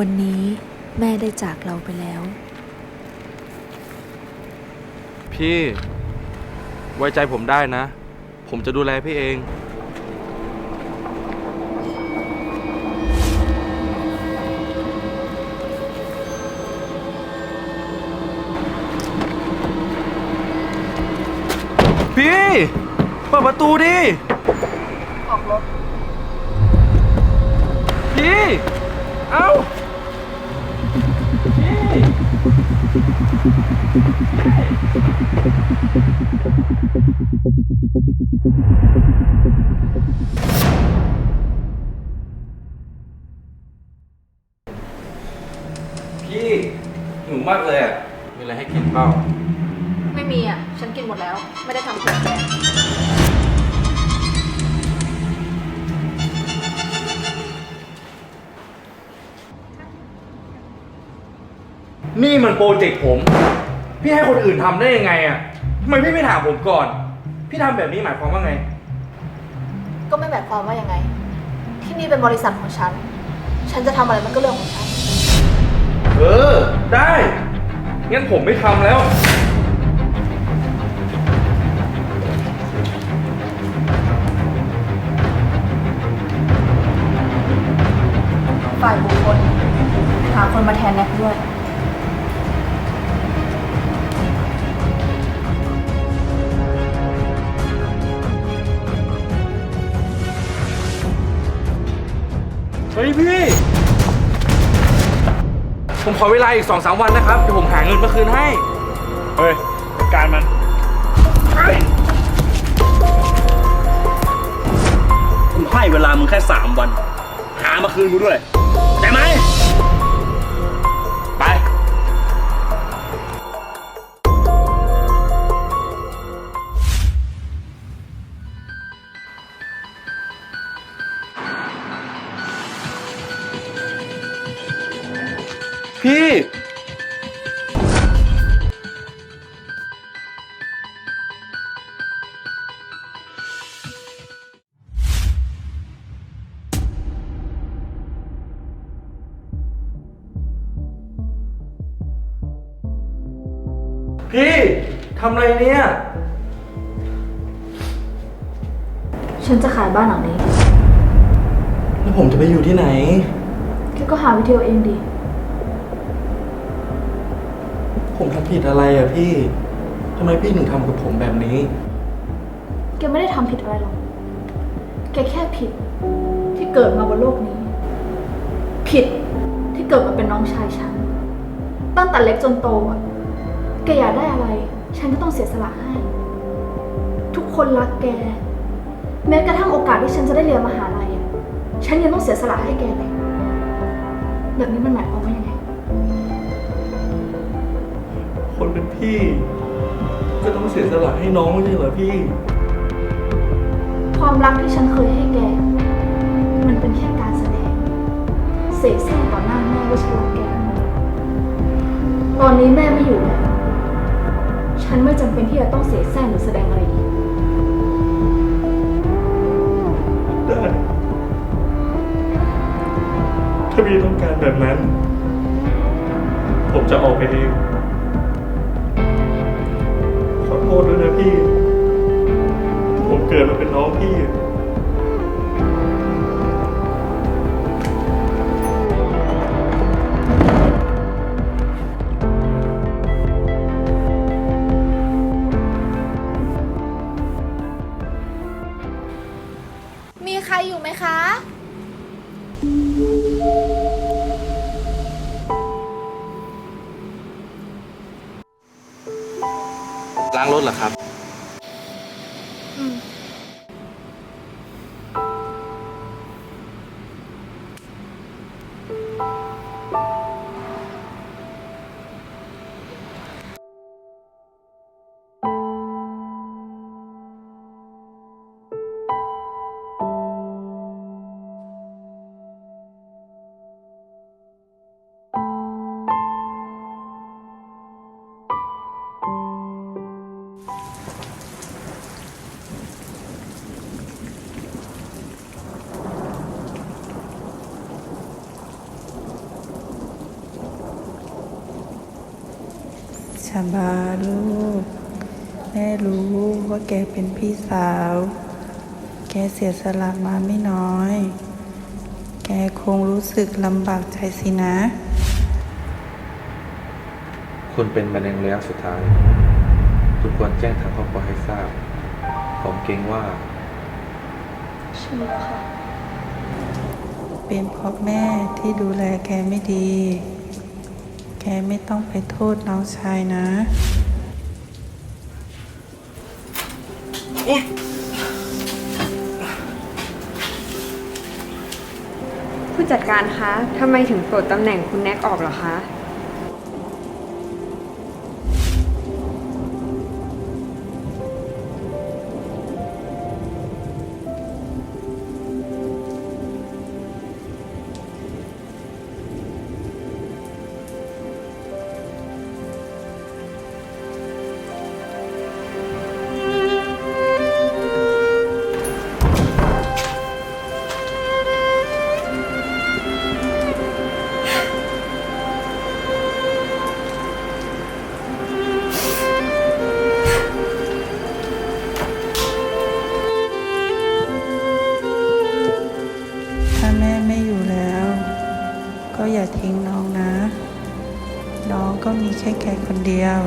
วันนี้แม่ได้จากเราไปแล้ว พี่ไว้ใจผมได้นะ ผมจะดูแลพี่เอง พี่เปิดประตูดิ ออกรถ พี่ เอ้า พี่หิวมากเลยอะ มีอะไรให้กินเปล่า ไม่มีอะ ฉันกินหมดแล้ว ไม่ได้ทำเผื่อแก นี่มันโปรเจกต์ผม พี่ให้คนอื่นทำได้ยังไงอะทำไมพี่ไม่ถามผมก่อน พี่ทำแบบนี้หมายความว่าไง ก็ไม่หมายความว่ายังไง ที่นี่เป็นบริษัทของฉัน ฉันจะทำอะไรมันก็เรื่องของฉัน เออ ได้ งั้นผมไม่ทำแล้ว พี่ ผมขอเวลาอีกสองสามวันนะครับเดี๋ยวผมหาเงินมาคืนให้ เฮ้ยจัดการมัน กูให้เวลามึงแค่สามวัน หามาคืนกูด้วย พี่ พี่ทำอะไรเนี่ย ฉันจะขายบ้านหลังนี้ แล้วผมจะไปอยู่ที่ไหน แกก็หาวิธีเอาเองดี ผมทำผิดอะไรอะพี่ ทำไมพี่ถึงทำกับผมแบบนี้ แกไม่ได้ทำผิดอะไรหรอก แกแค่ผิด ที่เกิดมาบนโลกนี้ ผิดที่เกิดมาเป็นน้องชายฉัน ตั้งแต่เล็กจนโตอะแกอยากได้อะไร ฉันก็ต้องเสียสละให้ ทุกคนรักแก แม้กระทั่งโอกาสที่ฉันจะได้เรียนมหาลัยอะฉันยังต้องเสียสละให้แกเลยแบบนี้มันหมายความว่ายังไง คนเป็นพี่ ก็ต้องเสียสละให้น้องไม่ใช่เหรอพี่ ความรักที่ฉันเคยให้แก มันเป็นแค่การแสดง เสกแสร้งต่อหน้าแม่ว่าฉันรักแก ตอนนี้แม่ไม่อยู่แล้ว ฉันไม่จำเป็นที่จะต้องเสกแสร้งหรือแสดงอะไรอีก ได้ถ้าพี่ต้องการแบบนั้น ผมจะออกไปเอง ขอโทษด้วยนะพี่ ผมเกิดมาเป็นน้องพี่ ถเหรอครับ บาลูก แม่รู้ว่าแกเป็นพี่สาว แกเสียสละมาไม่น้อย แกคงรู้สึกลำบากใจสินะ คุณเป็นมะเร็งระยะสุดท้าย คุณควรแจ้งทางครอบครัวให้ทราบ ผมเกรงว่าใช่แล้วค่ะ เป็นเพราะแม่ที่ดูแลแกไม่ดีแกไม่ต้องไปโทษน้องชายนะ ผู้จัดการคะ ทำไมถึงปลดตำแหน่งคุณแน็กออกเหรอคะ ยว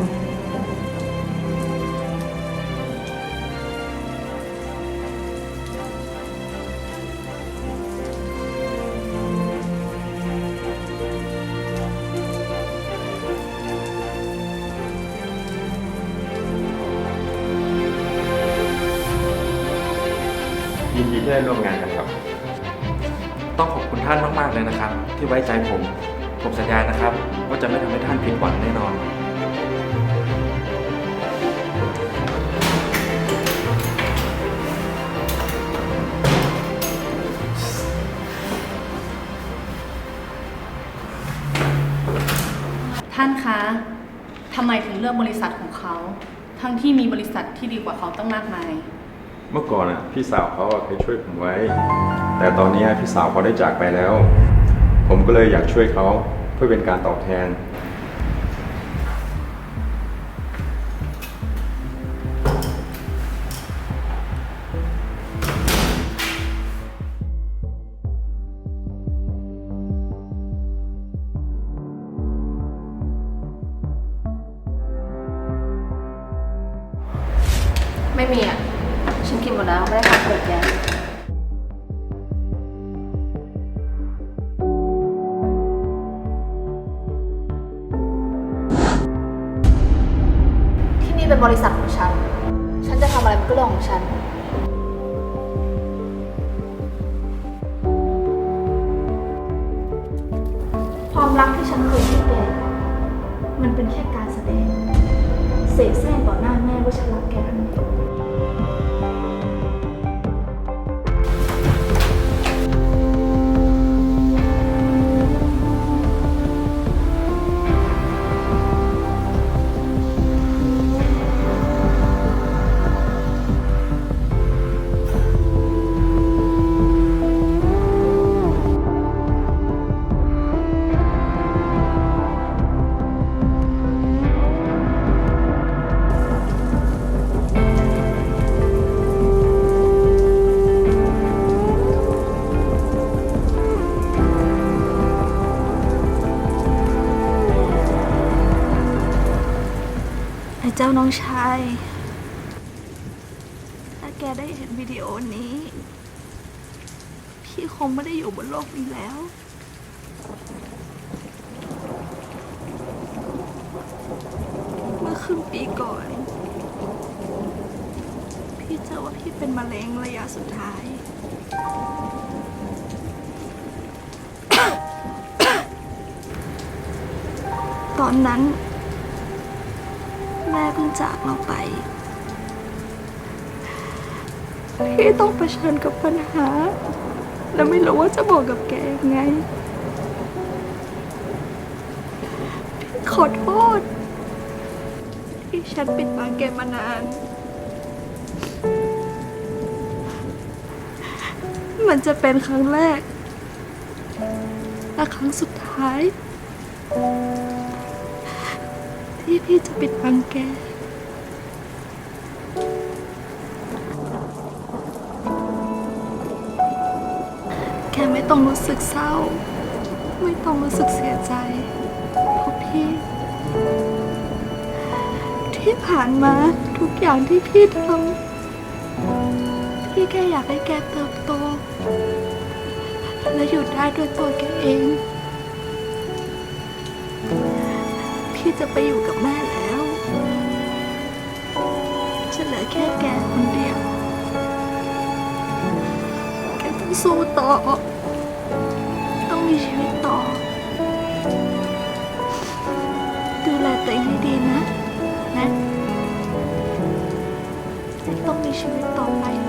ยินดีที่ได้ร่วมงานกันครับ ต้องขอบคุณท่านมาก ๆ เลยนะครับ ที่ไว้ใจผม ผมสัญญานะครับ ว่าจะไม่ทำให้ท่านผิดหวังแน่นอน เลือกบริษัทของเขา ทั้งที่มีบริษัทที่ดีกว่าเขาตั้งมากมาย เมื่อก่อนอะพี่สาวเขาอะเคยช่วยผมไว้ แต่ตอนนี้พี่สาวเขาได้จากไปแล้ว ผมก็เลยอยากช่วยเขาเพื่อเป็นการตอบแทน ไม่มีอะ ฉันกินหมดแล้วไม่ได้ทานเปิดแกที่นี่เป็นบริษัทของฉัน ฉันจะทำอะไรมันก็เรื่องของฉัน ความรักที่ฉันเคยให้แกมันเป็นแค่การแสดง เสแสร้งต่อหน้าแม่ว่าฉันรักแกทั้งเดียว คงไม่ได้อยู่บนโลกนี้แล้วเมื่อครึ่งปีก่อน พี่เจอว่าพี่เป็นมะเร็งระยะสุดท้ายตอนนั้น แม่เพิ่งจากเราไป พี่ต้องเผชิญกับปัญหา และไม่รู้ว่าจะบอกกับแกยังไง ขอโทษ ที่ฉันปิดบังแกมานาน มันจะเป็นครั้งแรก และครั้งสุดท้าย ที่ที่พี่จะปิดบังแก แกไม่ต้องรู้สึกเศร้า ไม่ต้องรู้สึกเสียใจเพราะพี่ ที่ผ่านมาทุกอย่างที่พี่ทำพี่แค่อยากให้แกเติบโต และอยู่ได้ด้วยตัวแกเอง พี่จะไปอยู่กับแม่แล้วจะเหลือแค่แกคน สู้ต่อ ต้องมีชีวิตต่อ ดูแลตัวเองให้ดีนะ นะ ต้องมีชีวิตต่อไปนะ